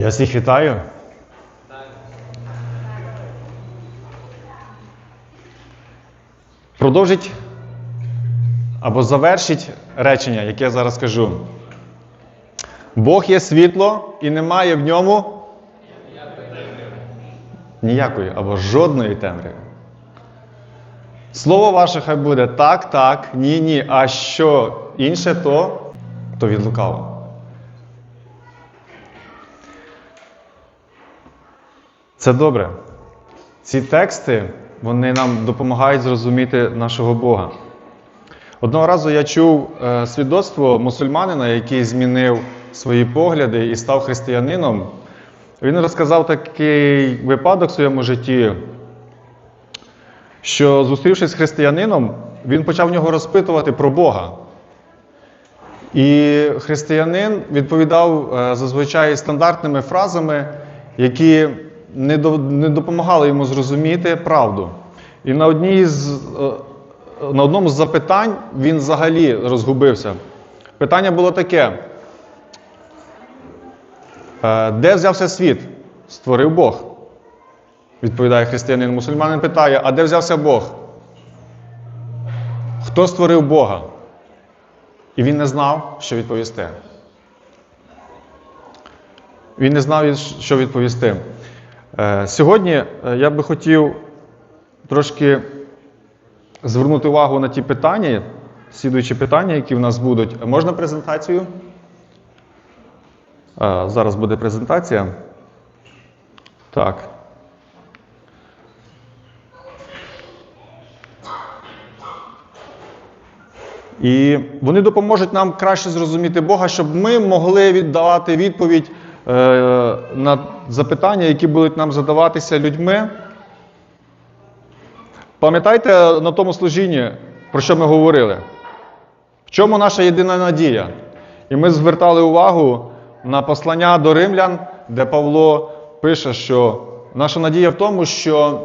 Я всіх вітаю. Продовжить або завершить речення, яке я зараз кажу. Бог є світло і немає в ньому ніякої або жодної темряви. Слово ваше хай буде так, так, ні, ні. А що інше, то, то від лукавого. Це добре. Ці тексти вони нам допомагають зрозуміти нашого Бога. Одного разу я чув е, свідоцтво мусульманина, який змінив свої погляди і став християнином. Він розказав такий випадок в своєму житті, що, зустрівшись з християнином, він почав нього розпитувати про Бога. І християнин відповідав е, зазвичай стандартними фразами, які не не допомагали йому зрозуміти правду. І на, одній з, е, на одному з запитань він взагалі розгубився. Питання було таке: Е, де взявся світ? Створив Бог. Відповідає християнин. Мусульманин питає: а де взявся Бог? Хто створив Бога? І він не знав, що відповісти. Він не знав, що відповісти. Е, Сьогодні е, я би хотів трошки звернути увагу на ті питання, слідуючі питання, які в нас будуть. Можна презентацію? Е, Зараз буде презентація. Так. І вони допоможуть нам краще зрозуміти Бога, щоб ми могли віддавати відповідь на запитання, які будуть нам задаватися людьми. Пам'ятаєте на тому служінні, про що ми говорили? В чому наша єдина надія? І ми звертали увагу на послання до римлян, де Павло пише, що наша надія в тому, що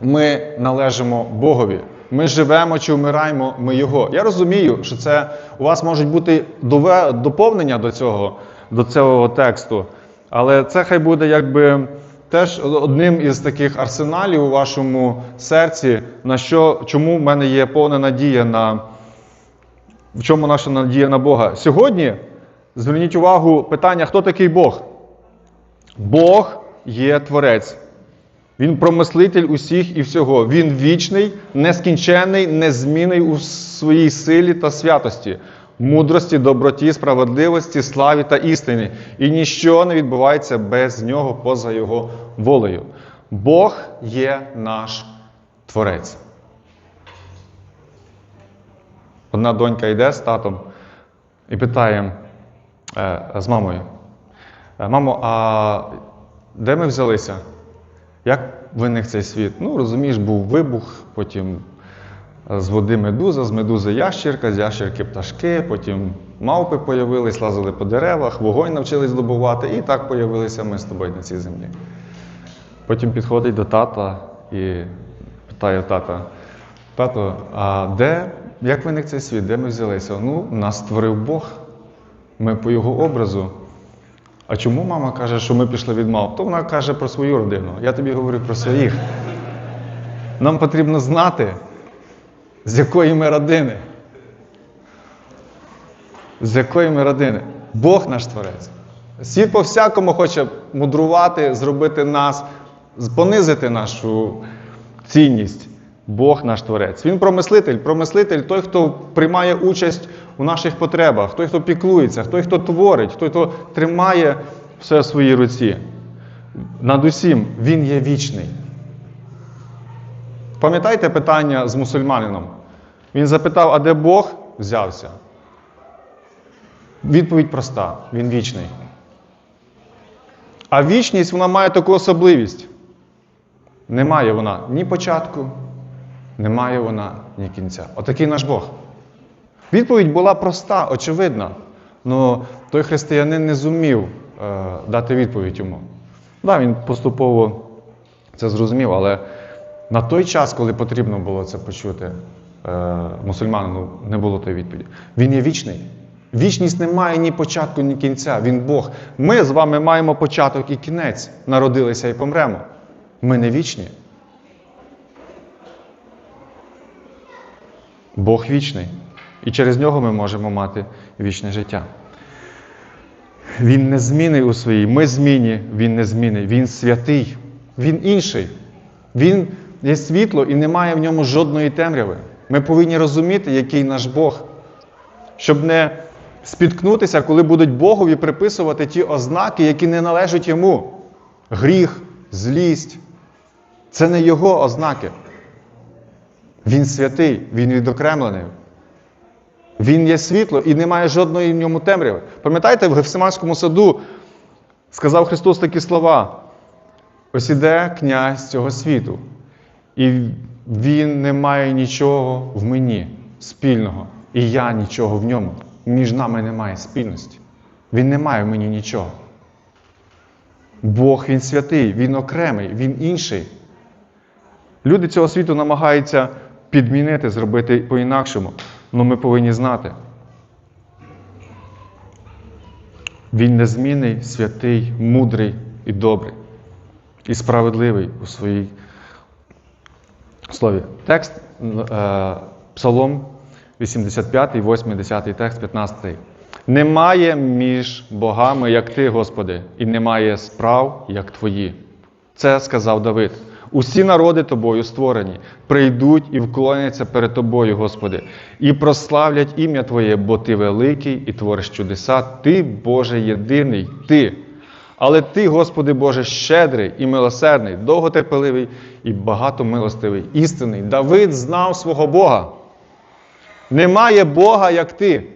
ми належимо Богові. Ми живемо чи вмираємо, ми Його. Я розумію, що це у вас можуть бути доповнення до цього, до цього тексту, але це хай буде якби теж одним із таких арсеналів у вашому серці, на що, чому в мене є повна надія на в чому наша надія на Бога. Сьогодні зверніть увагу питання, хто такий Бог? Бог є Творець. Він промислитель усіх і всього. Він вічний, нескінчений, незмінний у своїй силі та святості, мудрості, доброті, справедливості, славі та істині. І ніщо не відбувається без нього поза його волею. Бог є наш Творець. Одна донька йде з татом і питає е, з мамою: «Е, Мамо, а де ми взялися? Як виник цей світ? Ну, розумієш, був вибух, потім з води медуза, з медузи ящірка, з ящірки пташки, потім мавпи появились, лазили по деревах, вогонь навчились добувати, і так появилися ми з тобою на цій землі. Потім підходить до тата і питає тата: Тато, а де, як виник цей світ? Де ми взялися? Ну, нас створив Бог. Ми по його образу. А чому мама каже, що ми пішли від мав? То вона каже про свою родину. Я тобі говорю про своїх. Нам потрібно знати, з якої ми родини. З якої ми родини. Бог наш творець. Світ по-всякому хоче мудрувати, зробити нас, понизити нашу цінність. Бог наш творець. Він промислитель, промислитель той, хто приймає участь у наших потребах, той, хто піклується, той, хто творить, той, хто тримає все в своїй руці. Над усім він є вічний. Пам'ятаєте питання з мусульманином? Він запитав, а де Бог взявся? Відповідь проста: він вічний. А вічність вона має таку особливість. Немає вона ні початку, немає вона ні кінця. Отакий наш Бог. Відповідь була проста, очевидна. але той християнин не зумів е, дати відповідь йому. Так, він поступово це зрозумів, але на той час, коли потрібно було це почути, е, мусульманину не було тої відповіді. Він є вічний. Вічність не має ні початку, ні кінця. Він Бог. Ми з вами маємо початок і кінець. Народилися і помремо. Ми не вічні. Бог вічний. І через нього ми можемо мати вічне життя. Він не змінний у своїй. Ми зміні, він не змінний. Він святий, він інший. Він є світло і немає в ньому жодної темряви. Ми повинні розуміти, який наш Бог, щоб не спіткнутися, коли будуть Богові приписувати ті ознаки, які не належать йому. Гріх, злість. Це не його ознаки. Він святий, він відокремлений. Він є світло і немає жодної в ньому темряви. Пам'ятаєте, в Гефсиманському саду сказав Христос такі слова: ось іде князь цього світу, і він не має нічого в мені спільного, і я нічого в ньому. Між нами немає спільності. Він не має в мені нічого. Бог він святий, він окремий, він інший. Люди цього світу намагаються підмінити, зробити по-інакшому. Але ми повинні знати. Він незмінний, святий, мудрий і добрий, і справедливий у своїй слові. Текст е, Псалом 85, 8, 10 текст, 15. Немає між богами, як ти, Господи, і немає справ, як твої. Це сказав Давид. Усі народи тобою створені, прийдуть і вклоняться перед тобою, Господи, і прославлять ім'я Твоє, бо Ти великий і твориш чудеса, Ти, Боже, єдиний, Ти. Але Ти, Господи Боже, щедрий і милосердний, довготерпеливий і багатомилостивий, істинний. Давид знав свого Бога. Немає Бога, як ти.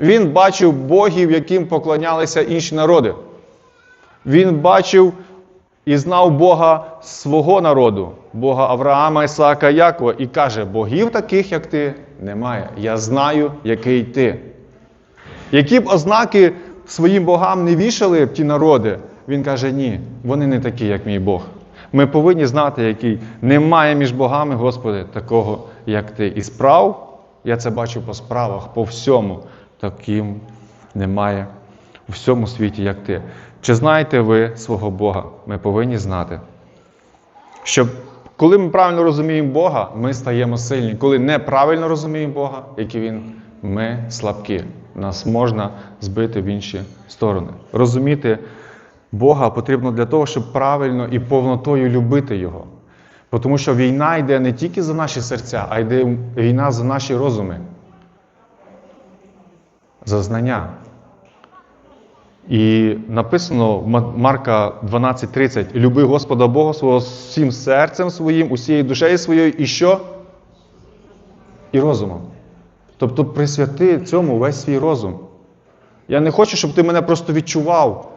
Він бачив богів, яким поклонялися інші народи. Він бачив і знав Бога свого народу, Бога Авраама, Ісаака, Якова, і каже: богів таких, як ти, немає. Я знаю, який ти. Які б ознаки своїм богам не вішали б ті народи, він каже: ні, вони не такі, як мій Бог. Ми повинні знати, який немає між богами, Господи, такого, як ти. І справ, я це бачу по справах, по всьому, таким немає у всьому світі, як ти. Чи знаєте ви свого Бога? Ми повинні знати. Щоб коли ми правильно розуміємо Бога, ми стаємо сильні. Коли неправильно розуміємо Бога, який Він, ми слабкі. Нас можна збити в інші сторони. Розуміти Бога потрібно для того, щоб правильно і повнотою любити Його. Тому що війна йде не тільки за наші серця, а йде війна за наші розуми, за знання. І написано в Марка 12:30: Люби Господа Бога свого всім серцем своїм, усією душею своєю, і що? І розумом. Тобто присвяти цьому весь свій розум. Я не хочу, щоб ти мене просто відчував.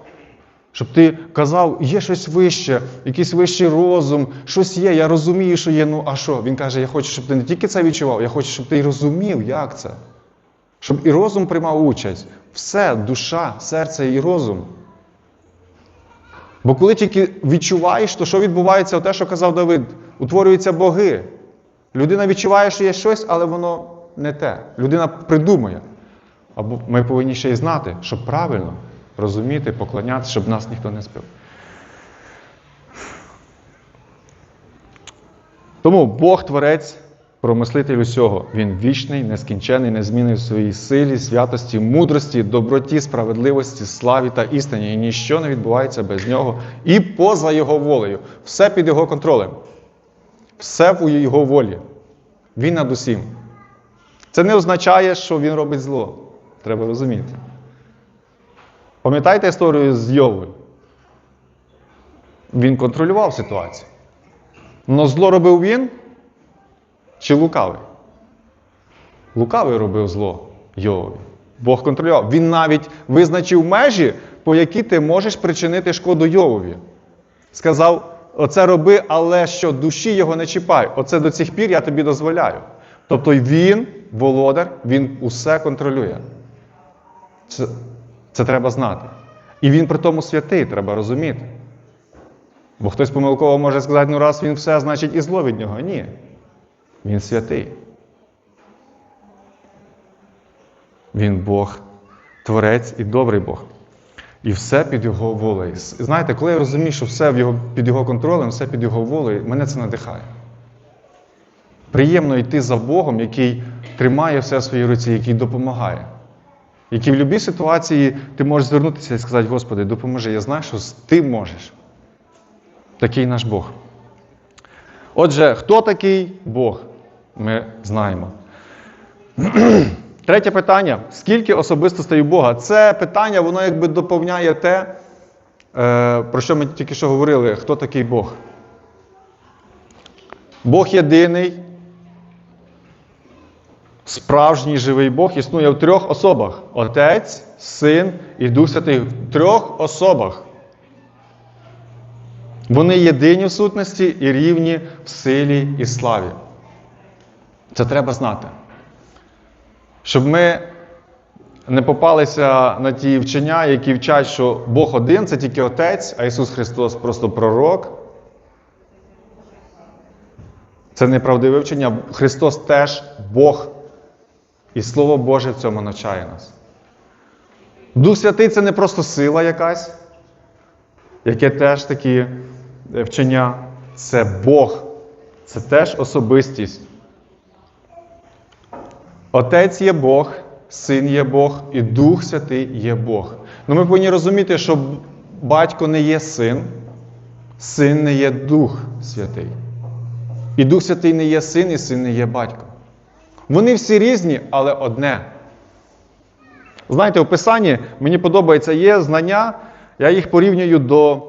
Щоб ти казав, є щось вище, якийсь вищий розум, щось є, я розумію, що є, ну а що? Він каже, я хочу, щоб ти не тільки це відчував, я хочу, щоб ти і розумів, як це. Щоб і розум приймав участь. Все, душа, серце і розум. Бо коли тільки відчуваєш, то що відбувається те, що казав Давид? Утворюються боги. Людина відчуває, що є щось, але воно не те. Людина придумує. Або ми повинні ще й знати, щоб правильно розуміти, поклонятися, щоб нас ніхто не спив. Тому Бог Творець, промислитель усього. Він вічний, нескінчений, незмінний в своїй силі, святості, мудрості, доброті, справедливості, славі та істині. І ніщо не відбувається без нього і поза Його волею. Все під Його контролем. Все в Його волі. Він над усім. Це не означає, що він робить зло. Треба розуміти. Пам'ятаєте історію з Йовою? Він контролював ситуацію. Но зло робив він чи лукавий? Лукавий робив зло Йовові. Бог контролював. Він навіть визначив межі, по які ти можеш причинити шкоду Йовові. Сказав: оце роби, але що душі його не чіпай. Оце до цих пір я тобі дозволяю. Тобто він, володар, він усе контролює. Це, це треба знати. І він при тому святий, треба розуміти. Бо хтось помилково може сказати, ну раз він все, значить і зло від нього. Ні. Він святий. Він Бог, Творець і добрий Бог. І все під Його волею. Знаєте, коли я розумію, що все під Його контролем, все під Його волею, мене це надихає. Приємно йти за Богом, який тримає все в своїй руці, який допомагає. Який в будь-якій ситуації ти можеш звернутися і сказати, Господи, допоможи, я знаю, що ти можеш. Такий наш Бог. Отже, хто такий Бог? Ми знаємо. Третє питання: скільки особистостей у Бога? Це питання, воно якби доповняє те, е, про що ми тільки що говорили, хто такий Бог. Бог єдиний, справжній живий Бог існує в трьох особах: Отець, Син і Дух Святий. В трьох особах. Вони єдині в сутності і рівні в силі і славі. Це треба знати. Щоб ми не попалися на ті вчення, які вчать, що Бог один це тільки Отець, а Ісус Христос просто пророк. Це неправдиве вчення. Христос теж Бог. І Слово Боже в цьому навчає нас. Дух Святий це не просто сила якась, яке теж такі е, вчення. Це Бог. Це теж особистість. Отець є Бог, Син є Бог і Дух Святий є Бог. Ну ми повинні розуміти, що батько не є син, син не є Дух Святий. І Дух Святий не є син, і син не є батько. Вони всі різні, але одне. Знаєте, у Писанні мені подобається, є знання, я їх порівнюю до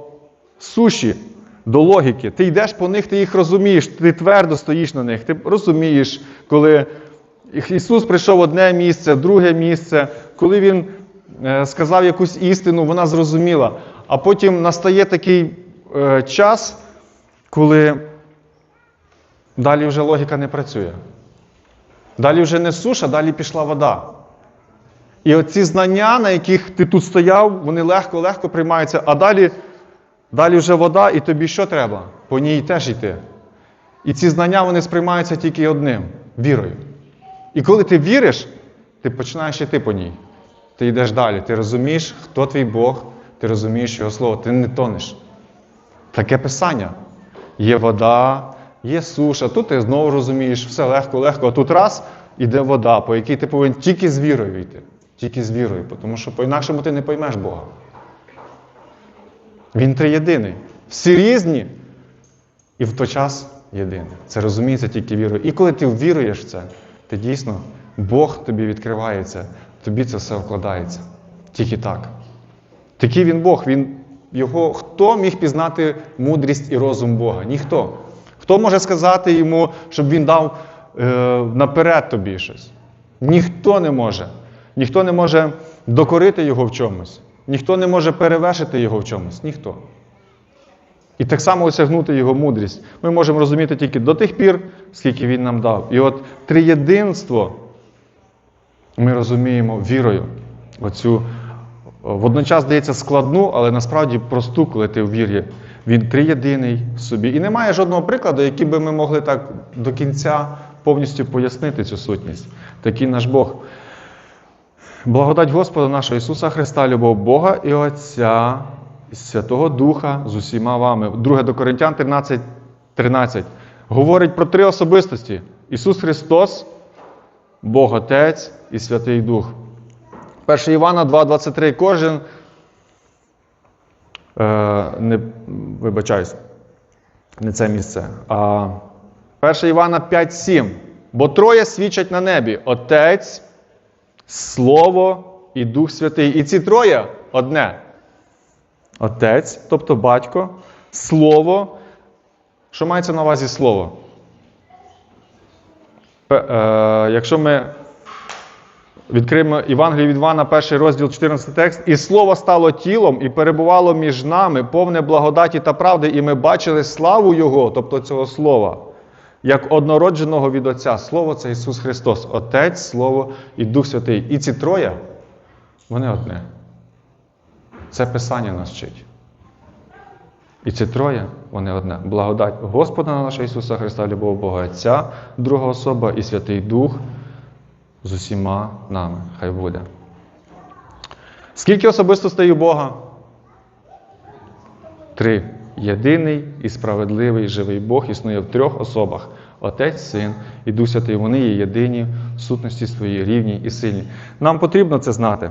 суші, до логіки. Ти йдеш по них, ти їх розумієш, ти твердо стоїш на них. Ти розумієш, коли Ісус прийшов в одне місце, друге місце, коли Він е, сказав якусь істину, вона зрозуміла. А потім настає такий е, час, коли далі вже логіка не працює. Далі вже не суша, далі пішла вода. І оці знання, на яких ти тут стояв, вони легко-легко приймаються, а далі, далі вже вода, і тобі що треба? По ній теж йти. І ці знання вони сприймаються тільки одним вірою. І коли ти віриш, ти починаєш йти по ній. Ти йдеш далі. Ти розумієш, хто твій Бог, ти розумієш його слово, ти не тонеш. Таке писання. Є вода, є суша. Тут ти знову розумієш, все легко-легко. А тут раз іде вода, по якій ти повинен тільки з вірою йти. Тільки з вірою, тому що по-інакшому ти не поймеш Бога. Він триєдиний. Всі різні, і в той час єдиний. Це розуміється тільки вірою. І коли ти віруєш в це, ти дійсно, Бог тобі відкривається, тобі це все вкладається. Тільки так. Такий він Бог. Він, його, Хто міг пізнати мудрість і розум Бога? Ніхто. Хто може сказати йому, щоб він дав е, наперед тобі щось? Ніхто не може. Ніхто не може докорити його в чомусь. Ніхто не може перевершити його в чомусь. Ніхто. І так само осягнути його мудрість. Ми можемо розуміти тільки до тих пір, скільки він нам дав. І от триєдинство ми розуміємо вірою. Оцю водночас здається складну, але насправді просту, коли ти в вірі. Він триєдиний в собі. І немає жодного прикладу, який би ми могли так до кінця повністю пояснити цю сутність. Такий наш Бог. Благодать Господа нашого Ісуса Христа, любов Бога і Отця, і Святого Духа з усіма вами. 2 до Коринтян 13, 13. Говорить про три особистості: Ісус Христос, Бог Отець і Святий Дух. 1 Івана 2,23. Кожен. Е, не, вибачаюсь, не це місце. А 1 Івана 5,7. Бо троє свідчать на небі: Отець, Слово і Дух Святий. І ці троє одне. Отець, тобто батько, Слово. Що мається на увазі слово? Е, е, якщо ми відкриємо Євангеліє від Івана, перший розділ, 14 текст, і слово стало тілом і перебувало між нами, повне благодаті та правди, і ми бачили славу Його, тобто цього слова, як однородженого від Отця. Слово це Ісус Христос, Отець, Слово і Дух Святий. І ці троє, вони одне. Це Писання нас вчить. І ці троє, вони одне. Благодать Господа нашого Ісуса Христа, любов Бога Отця, друга особа і Святий Дух з усіма нами. Хай буде. Скільки особистостей у Бога? Три. Єдиний і справедливий живий Бог існує в трьох особах: Отець, Син і Дух Святий. Вони є єдині в сутності своїй, рівні і сильні. Нам потрібно це знати.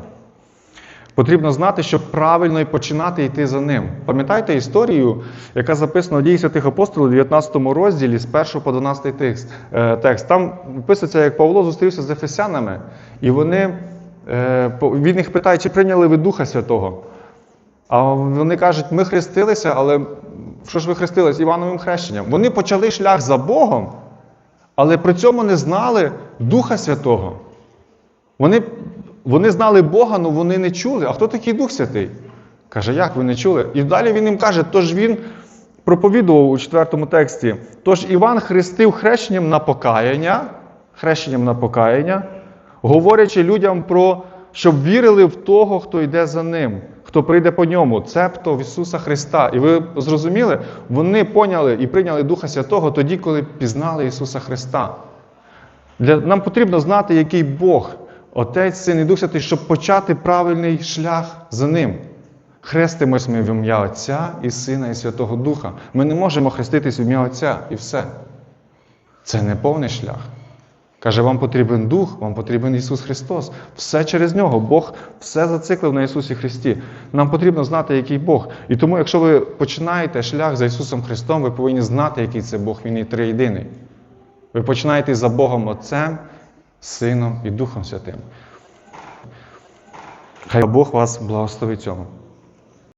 Потрібно знати, щоб правильно і починати йти за ним. Пам'ятаєте історію, яка записана в дії святих апостолів у 19 розділі з 1 по 12 текст. е, текст. Там писується, як Павло зустрівся з ефесянами, і вони, е, він їх питає, чи прийняли ви Духа Святого. А вони кажуть, ми хрестилися, але що ж ви хрестились? Івановим хрещенням. Вони почали шлях за Богом, але при цьому не знали Духа Святого. Вони, вони знали Бога, але вони не чули. А хто такий Дух Святий? Каже, як ви не чули? І далі він їм каже, тож він проповідував у четвертому тексті. Тож Іван хрестив хрещенням на покаяння, хрещенням на покаяння, говорячи людям про, щоб вірили в того, хто йде за ним, хто прийде по ньому, цебто в Ісуса Христа. І ви зрозуміли, вони поняли і прийняли Духа Святого тоді, коли пізнали Ісуса Христа. Для, нам потрібно знати, який Бог, Отець, Син і Дух Святий, щоб почати правильний шлях за ним. Хрестимось ми в ім'я Отця і Сина, і Святого Духа. Ми не можемо хреститись в ім'я Отця і все. Це не повний шлях. Каже, вам потрібен Дух, вам потрібен Ісус Христос. Все через нього. Бог все зациклив на Ісусі Христі. Нам потрібно знати, який Бог. І тому, якщо ви починаєте шлях за Ісусом Христом, ви повинні знати, який це Бог. Він є триєдиний. Ви починаєте за Богом Отцем, Сином і Духом Святим. Хай Бог вас благословить цьому.